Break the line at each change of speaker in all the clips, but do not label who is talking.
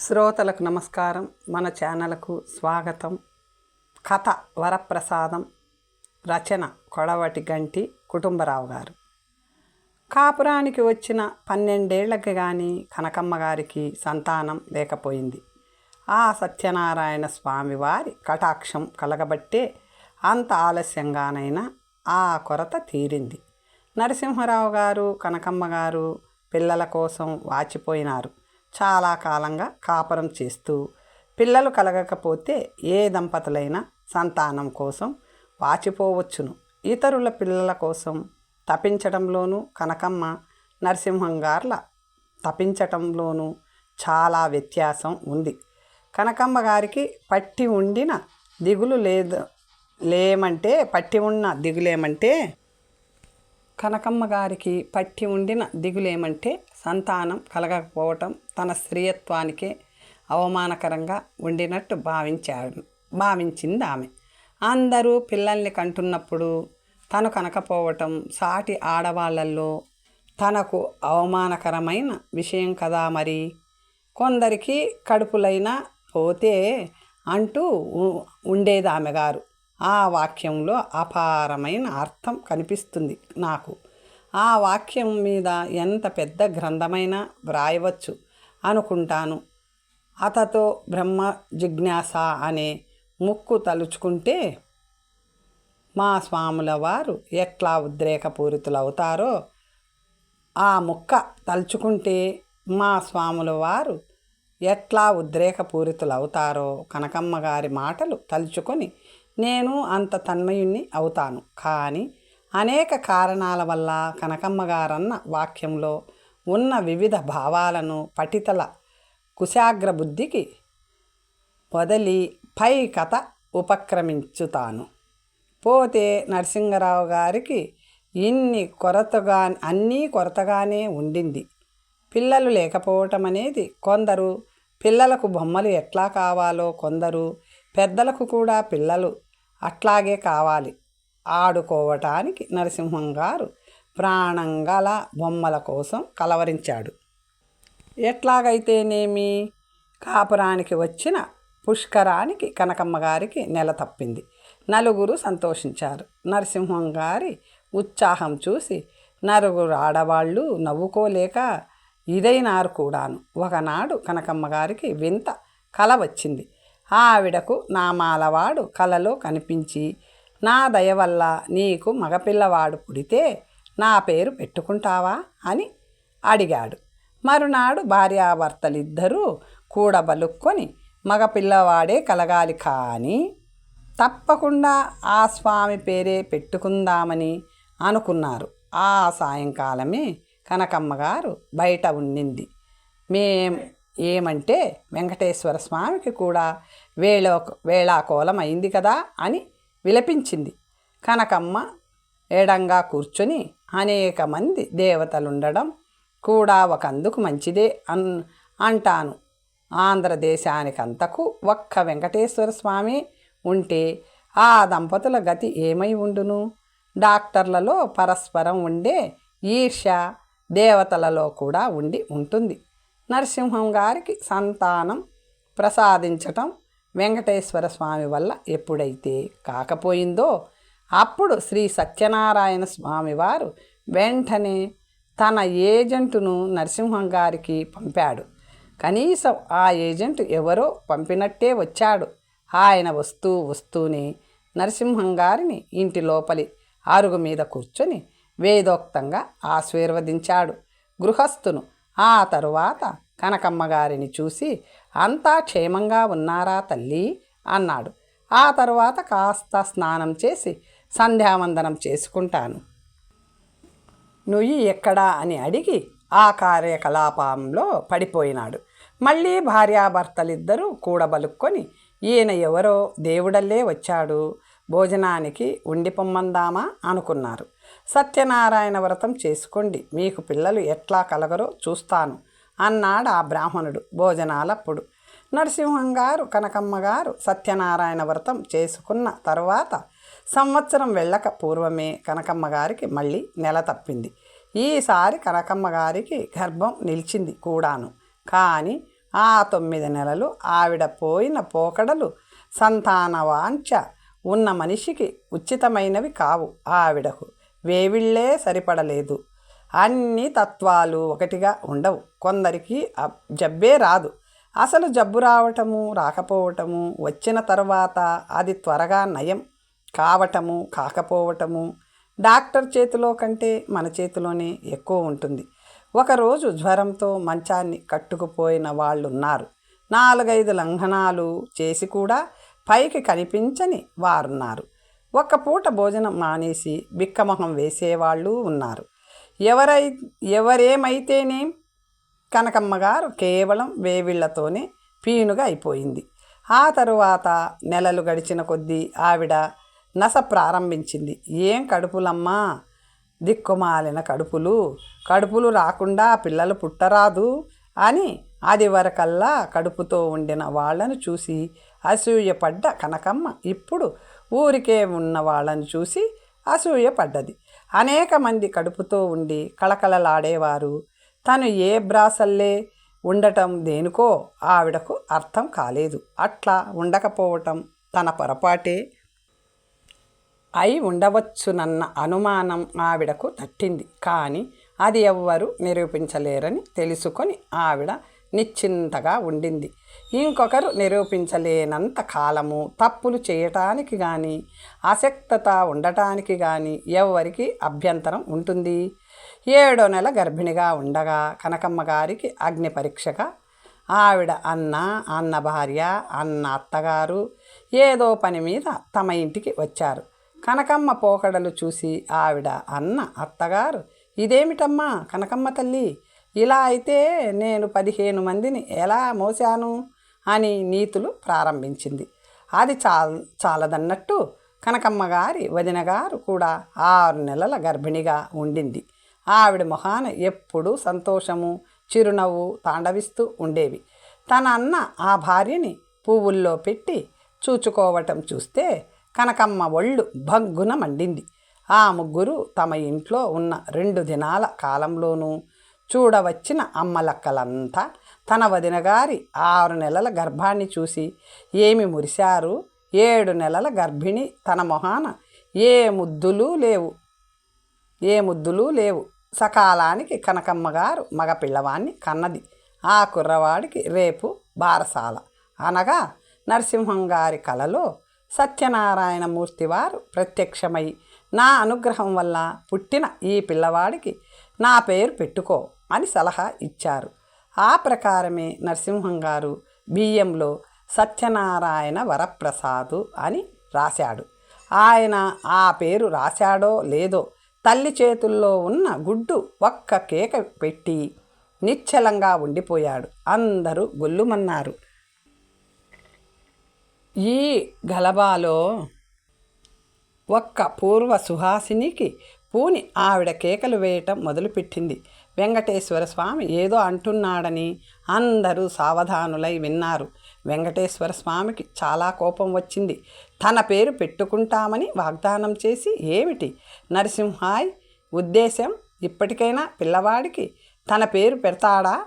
శ్రోతలకు నమస్కారం. మన ఛానల్కు స్వాగతం. కథ వరప్రసాదం. రచన కొడవటి గంటి కుటుంబరావు గారు. కాపురానికి వచ్చిన పన్నెండేళ్ళకి కానీ కనకమ్మ గారికి సంతానం లేకపోయింది. ఆ సత్యనారాయణ స్వామి వారి కటాక్షం కలగబట్టే అంత ఆలస్యంగానైనా ఆ కొరత తీరింది. నరసింహరావు గారు కనకమ్మ గారు పిల్లల కోసం వాచిపోయినారు. చాలా కాలంగా కాపురం చేస్తూ పిల్లలు కలగకపోతే ఏ దంపతులైనా సంతానం కోసం వాచిపోవచ్చును. ఇతరుల పిల్లల కోసం తపించడంలోనూ కనకమ్మ నరసింహం గార్ల తపించటంలోనూ చాలా వ్యత్యాసం ఉంది. కనకమ్మ గారికి పట్టి ఉండిన దిగులు లేదు లేమంటే పట్టి ఉన్న దిగులేమంటే కనకమ్మ గారికి పట్టి ఉండిన దిగులేమంటే సంతానం కలగకపోవటం తన స్త్రీయత్వానికే అవమానకరంగా ఉండినట్టు భావించాడు భావించింది ఆమె. అందరూ పిల్లల్ని కంటున్నప్పుడు తను కనకపోవటం సాటి ఆడవాళ్ళల్లో తనకు అవమానకరమైన విషయం కదా మరి. కొందరికి కడుపులైనా పోతే అంటూ ఉండేది ఆమె గారు. ఆ వాక్యంలో అపారమైన అర్థం కనిపిస్తుంది నాకు. ఆ వాక్యం మీద ఎంత పెద్ద గ్రంథమైనా వ్రాయవచ్చు అనుకుంటాను. అతతో బ్రహ్మ జిజ్ఞాస అనే ముక్కు తలుచుకుంటే మా స్వాముల వారు ఎట్లా ఉద్రేకపూరితులవుతారో ఆ ముక్క తలుచుకుంటే మా స్వాముల వారు ఎట్లా ఉద్రేకపూరితులవుతారో కనకమ్మ గారి మాటలు తలుచుకొని నేను అంత తన్మయుణ్ణి అవుతాను. కానీ అనేక కారణాల వల్ల కనకమ్మ గారన్న వాక్యంలో ఉన్న వివిధ భావాలను పఠితల కుశాగ్ర బుద్ధికి వదిలి పై కథ ఉపక్రమించుతాను. పోతే నరసింగరావు గారికి ఇన్ని కొరతగా అన్నీ కొరతగానే ఉండింది. పిల్లలు లేకపోవటం అనేది కొందరు పిల్లలకు బొమ్మలు ఎట్లా కావాలో కొందరు పెద్దలకు కూడా పిల్లలు అట్లాగే కావాలి. ఆడుకోవటానికి నరసింహం గారు ప్రాణం గల బొమ్మల కోసం కలవరించాడు. ఎట్లాగైతేనేమి? కాపురానికి వచ్చిన పుష్కరానికి కనకమ్మ గారికి నెల తప్పింది. నలుగురు సంతోషించారు. నరసింహం గారి ఉత్సాహం చూసి నలుగురు ఆడవాళ్ళు నవ్వుకోలేక ఇదైనారు కూడాను. ఒకనాడు కనకమ్మ గారికి వింత కల వచ్చింది. ఆవిడకు నామాలవాడు కలలో కనిపించి నా దయ వల్ల నీకు మగపిల్లవాడు పుడితే నా పేరు పెట్టుకుంటావా? అని అడిగాడు. మరునాడు భార్యాభర్తలిద్దరూ కూడబలుక్కొని మగపిల్లవాడే కలగాలి కానీ తప్పకుండా ఆ స్వామి పేరే పెట్టుకుందామని అనుకున్నారు. ఆ సాయంకాలమే కనకమ్మ గారు బయట ఉండింది. మేం ఏమంటే వెంకటేశ్వర స్వామికి కూడా వేళ వేళాకోలం అయింది కదా? అని విలపించింది. కనకమ్మ ఎడంగా కూర్చొని అనేక మంది దేవతలుండడం కూడా ఒకందుకు మంచిదే అన్ అంటాను. ఆంధ్రదేశానికంతకు ఒక్క వెంకటేశ్వర స్వామి ఉంటే ఆ దంపతుల గతి ఏమై ఉండును? డాక్టర్లలో పరస్పరం ఉండే ఈర్ష దేవతలలో కూడా ఉండి ఉంటుంది. నరసింహం గారికి సంతానం ప్రసాదించటం వెంకటేశ్వర స్వామి వల్ల ఎప్పుడైతే కాకపోయిందో అప్పుడు శ్రీ సత్యనారాయణ స్వామివారు వెంటనే తన ఏజెంటును నరసింహం గారికి పంపాడు. కనీసం ఆ ఏజెంట్ ఎవరో పంపినట్టే వచ్చాడు. ఆయన వస్తూ వస్తూనే నరసింహం గారిని ఇంటి లోపలి అరుగు మీద కూర్చొని వేదోక్తంగా ఆశీర్వదించాడు. గృహస్థును ఆ తరువాత కనకమ్మ గారిని చూసి అంతా క్షేమంగా ఉన్నారా తల్లి? అన్నాడు. ఆ తరువాత కాస్త స్నానం చేసి సంధ్యావందనం చేసుకుంటాను. నుయ్యి ఎక్కడా అని అడిగి ఆ కార్యకలాపంలో పడిపోయినాడు. మళ్ళీ భార్యాభర్తలిద్దరూ కూడబలుక్కొని ఈయన ఎవరో దేవుడల్లే వచ్చాడు. భోజనానికి ఉండి పొమ్మందామా అనుకున్నారు. సత్యనారాయణ వ్రతం చేసుకోండి. మీకు పిల్లలు ఎట్లా కలగరో చూస్తాను. అన్నాడు ఆ బ్రాహ్మణుడు భోజనాలప్పుడు. నరసింహం గారు కనకమ్మ గారు సత్యనారాయణ వ్రతం చేసుకున్న తర్వాత సంవత్సరం వెళ్ళక పూర్వమే కనకమ్మ గారికి మళ్ళీ నెల తప్పింది. ఈసారి కనకమ్మ గారికి గర్భం నిలిచింది కూడాను. కానీ ఆ తొమ్మిది నెలలు ఆవిడ పోయిన పోకడలు సంతాన వాంఛ ఉన్న మనిషికి ఉచితమైనవి కావు ఆవిడకు. వేవిళ్ళే సరిపడలేదు. అన్ని తత్వాలు ఒకటిగా ఉండవు. కొందరికి అబ్- జబ్బే రాదు. అసలు జబ్బు రావటము రాకపోవటము వచ్చిన తర్వాత అది త్వరగా నయం. కావటము కాకపోవటము డాక్టర్ చేతిలో కంటే మన చేతిలోనే ఎక్కువ ఉంటుంది. ఒకరోజు జ్వరంతో మంచాన్ని కట్టుకుపోయిన వాళ్ళు ఉన్నారు నాలుగైదు లంఘనాలు చేసి కూడా పైకి కనిపించని వారున్నారు. ఒక్క పూట భోజనం మానేసి బిక్కమొహం వేసేవాళ్ళు ఉన్నారు. ఎవరై ఎవరేమైతేనేం కనకమ్మ గారు కేవలం వేవిళ్ళతోనే పీనుగా అయిపోయింది. ఆ తరువాత నెలలు గడిచిన కొద్దీ ఆవిడ నస ప్రారంభించింది. ఏం కడుపులమ్మా? దిక్కుమాలిన కడుపులు. కడుపులు రాకుండా పిల్లలు పుట్టరాదు అని అది వరకల్లా కడుపుతో ఉండిన వాళ్ళను చూసి అసూయపడ్డ కనకమ్మ ఇప్పుడు ఊరికే ఉన్న వాళ్ళను చూసి అసూయపడ్డది. అనేక మంది కడుపుతో ఉండి కళకళలాడేవారు. తను ఏ బ్రాసల్లే ఉండటం దేనికో ఆవిడకు అర్థం కాలేదు. అట్లా ఉండకపోవటం తన పొరపాటే. అయి ఉండవచ్చునన్న అనుమానం ఆవిడకు తట్టింది. కానీ అది ఎవ్వరూ నిరూపించలేరని తెలుసుకొని ఆవిడ నిశ్చింతగా ఉండింది. ఇంకొకరు నిరూపించలేనంత కాలము తప్పులు చేయటానికి కానీ అసక్తత ఉండటానికి కానీ ఎవరికి అభ్యంతరం ఉంటుంది. ఏడో నెల గర్భిణిగా ఉండగా కనకమ్మ గారికి అగ్ని పరీక్షగా. ఆవిడ అన్న అన్న భార్య అన్న అత్తగారు ఏదో పని మీద తమ ఇంటికి వచ్చారు. కనకమ్మ పోకడలు చూసి ఆవిడ అన్న అత్తగారు ఇదేమిటమ్మా కనకమ్మ తల్లి? ఇలా అయితే నేను పదిహేను మందిని ఎలా మోసాను అని నీతులు ప్రారంభించింది. అది చాల చాలదన్నట్టు కనకమ్మ గారి వదినగారు కూడా ఆరు నెలల గర్భిణిగా ఉండింది. ఆవిడ మొహాన ఎప్పుడూ సంతోషము చిరునవ్వు తాండవిస్తూ ఉండేవి. తన అన్న ఆ భార్యని పువ్వుల్లో పెట్టి చూచుకోవటం చూస్తే కనకమ్మ ఒళ్ళు భగ్గున మండింది. ఆ ముగ్గురు తమ ఇంట్లో ఉన్న రెండు దినాల కాలంలోనూ చూడవచ్చిన అమ్మలక్కలంతా తన వదినగారి ఆరు నెలల గర్భాన్ని చూసి ఏమి మురిశారు? ఏడు నెలల గర్భిణి తన మొహాన ఏ ముద్దులు లేవు. ఏ ముద్దులు లేవు. సకాలానికి కనకమ్మ గారు మగ కన్నది. ఆ కుర్రవాడికి రేపు బారసాల. అనగా నరసింహం గారి కలలో సత్యనారాయణ వారు ప్రత్యక్షమై నా అనుగ్రహం వల్ల పుట్టిన ఈ పిల్లవాడికి నా పేరు పెట్టుకో. అని సలహా ఇచ్చారు. ఆ ప్రకారమే నరసింహం గారు బియ్యంలో సత్యనారాయణ వరప్రసాదు అని రాశాడు. ఆయన ఆ పేరు రాశాడో లేదో తల్లి చేతుల్లో ఉన్న గుడ్డు ఒక్క కేక పెట్టి నిశ్చలంగా ఉండిపోయాడు. అందరూ గొల్లుమన్నారు. ఈ గలబాలో ఒక్క పూర్వ సుహాసినికి పూని ఆవిడ కేకలు వేయటం మొదలుపెట్టింది. వెంకటేశ్వర స్వామి ఏదో అంటున్నాడని అందరూ సావధానులై విన్నారు. వెంకటేశ్వర స్వామికి చాలా కోపం వచ్చింది. తన పేరు పెట్టుకుంటామని వాగ్దానం చేసి ఏమిటి? నరసింహాయ్ ఉద్దేశం ఇప్పటికైనా పిల్లవాడికి తన పేరు పెడతాడా?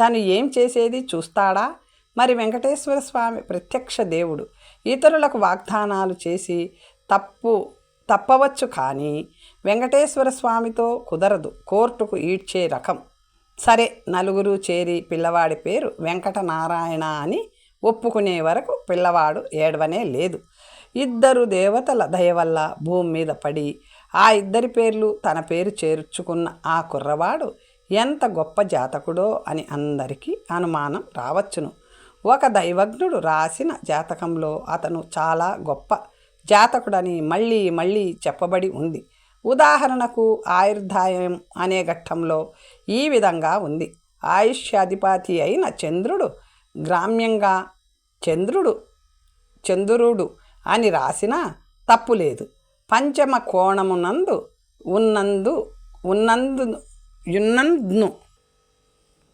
తను ఏం చేసేది చూస్తాడా? మరి వెంకటేశ్వర స్వామి ప్రత్యక్ష దేవుడు. ఇతరులకు వాగ్దానాలు చేసి తప్పు తప్పవచ్చు కానీ వెంకటేశ్వర స్వామితో కుదరదు కోర్టుకు ఈడ్చే రకం. సరే నలుగురు చేరి పిల్లవాడి పేరు వెంకటనారాయణ అని ఒప్పుకునే వరకు పిల్లవాడు ఏడవనే లేదు. ఇద్దరు దేవతల దయ వల్ల భూమి మీద పడి ఆ ఇద్దరి పేర్లు తన పేరు చేర్చుకున్న ఆ కుర్రవాడు ఎంత గొప్ప జాతకుడో అని అందరికీ అనుమానం రావచ్చును. ఒక దైవజ్ఞుడు రాసిన జాతకంలో అతను చాలా గొప్ప జాతకుడని మళ్ళీ మళ్ళీ చెప్పబడి ఉంది. ఉదాహరణకు ఆయుర్దాయం అనే ఘట్టంలో ఈ విధంగా ఉంది. ఆయుష్యాధిపతి అయిన చంద్రుడు గ్రామ్యంగా చంద్రుడు చంద్రుడు అని రాసినా తప్పు లేదు. పంచమ కోణమునందు ఉన్నందు ఉన్నందు యున్నందును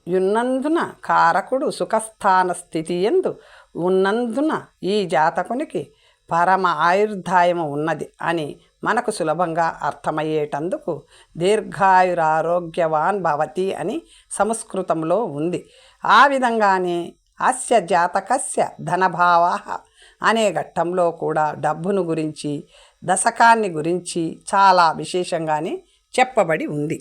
యున్నందున కారకుడు సుఖస్థాన స్థితి ఎందు ఉన్నందున ఈ జాతకునికి పరమ ఆయుర్దాయము ఉన్నది అని మనకు సులభంగా అర్థమయ్యేటందుకు దీర్ఘాయురారోగ్యవాన్ భవతి అని సంస్కృతంలో ఉంది. ఆ విధంగానే అస్య జాతకస్య ధనభావ అనే ఘట్టంలో కూడా డబ్బును గురించి దశకాన్ని గురించి చాలా విశేషంగానే చెప్పబడి ఉంది.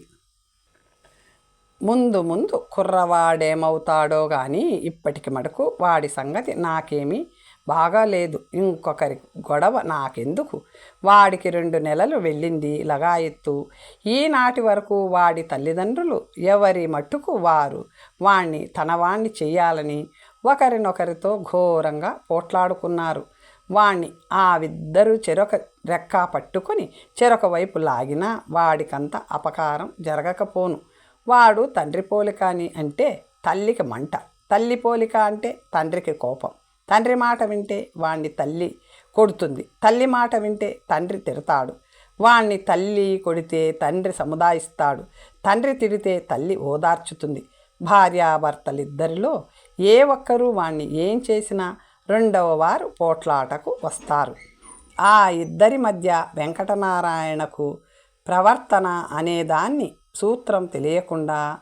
ముందు ముందు కుర్రవాడేమవుతాడో కానీ ఇప్పటికి మటుకు వాడి సంగతి నాకేమీ బాగాలేదు ఇంకొకరి గొడవ నాకెందుకు? వాడికి రెండు నెలలు వెళ్ళింది లగాయెత్తు ఈనాటి వరకు వాడి తల్లిదండ్రులు ఎవరి మట్టుకు వారు? వాణ్ణి తనవాణ్ణి చెయ్యాలని ఒకరినొకరితో ఘోరంగా పోట్లాడుకున్నారు. వాణ్ణి ఆ ఇద్దరు చెరొక రెక్క పట్టుకొని చెరొక వైపు లాగినా వాడికంత అపకారం జరగకపోను. వాడు తండ్రి పోలిక అని అంటే తల్లికి మంట తల్లి పోలిక అంటే తండ్రికి కోపం. తండ్రి మాట వింటే వాణ్ణి తల్లి కొడుతుంది. తల్లి మాట వింటే తండ్రి తిడతాడు. వాణ్ణి తల్లి కొడితే తండ్రి సముదాయిస్తాడు. తండ్రి తిడితే తల్లి ఓదార్చుతుంది. భార్యాభర్తలిద్దరిలో ఏ ఒక్కరూ వాణ్ణి ఏం చేసినా రెండవ వారు పోట్లాటకు వస్తారు. ఆ ఇద్దరి మధ్య వెంకటనారాయణకు ప్రవర్తన అనేదాన్ని సూత్రం తెలియకుండా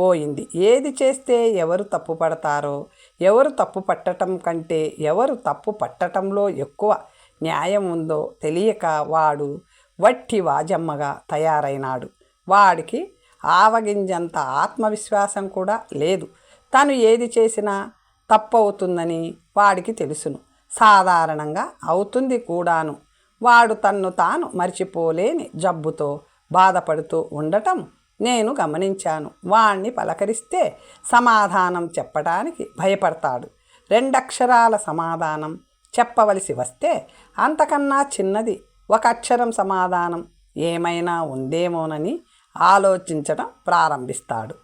పోయింది. ఏది చేస్తే ఎవరు తప్పు పడతారో ఎవరు తప్పు పట్టడం కంటే ఎవరు తప్పు పట్టడంలో ఎక్కువ న్యాయం ఉందో తెలియక వాడు వట్టి వాజమ్మగా తయారైనాడు. వాడికి ఆవగింజంత ఆత్మవిశ్వాసం కూడా లేదు. తను ఏది చేసినా తప్పు అవుతుందని వాడికి తెలుసును. సాధారణంగా అవుతుంది కూడాను. వాడు తన్ను తాను మర్చిపోలేని జబ్బుతో బాధపడుతూ ఉండటం నేను గమనించాను. వాణ్ణి పలకరిస్తే సమాధానం చెప్పడానికి భయపడతాడు. రెండక్షరాల సమాధానం చెప్పవలసి వస్తే అంతకన్నా చిన్నది ఒక అక్షరం సమాధానం ఏమైనా ఉందేమోనని ఆలోచించడం ప్రారంభిస్తాడు.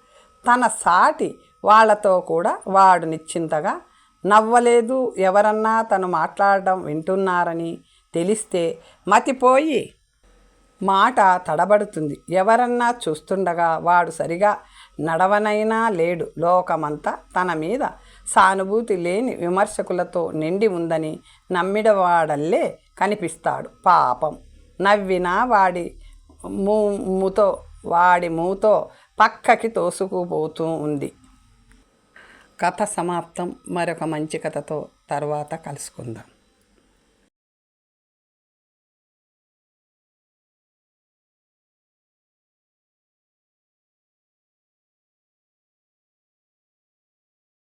తన సాటి వాళ్ళతో కూడా వాడు నిశ్చింతగా నవ్వలేదు. ఎవరన్నా తను మాట్లాడడం వింటున్నారని తెలిస్తే మతిపోయి మాట తడబడుతుంది. ఎవరన్నా చూస్తుండగా వాడు సరిగా నడవనైనా లేడు. లోకమంతా తన మీద సానుభూతి లేని విమర్శకులతో నిండి ఉందని నమ్మిడవాడల్లే కనిపిస్తాడు పాపం. నవ్వినా వాడి మూతో వాడి మూతో పక్కకి తోసుకుపోతూ ఉంది. కథ సమాప్తం. మరొక మంచి కథతో తర్వాత కలుసుకుందాం.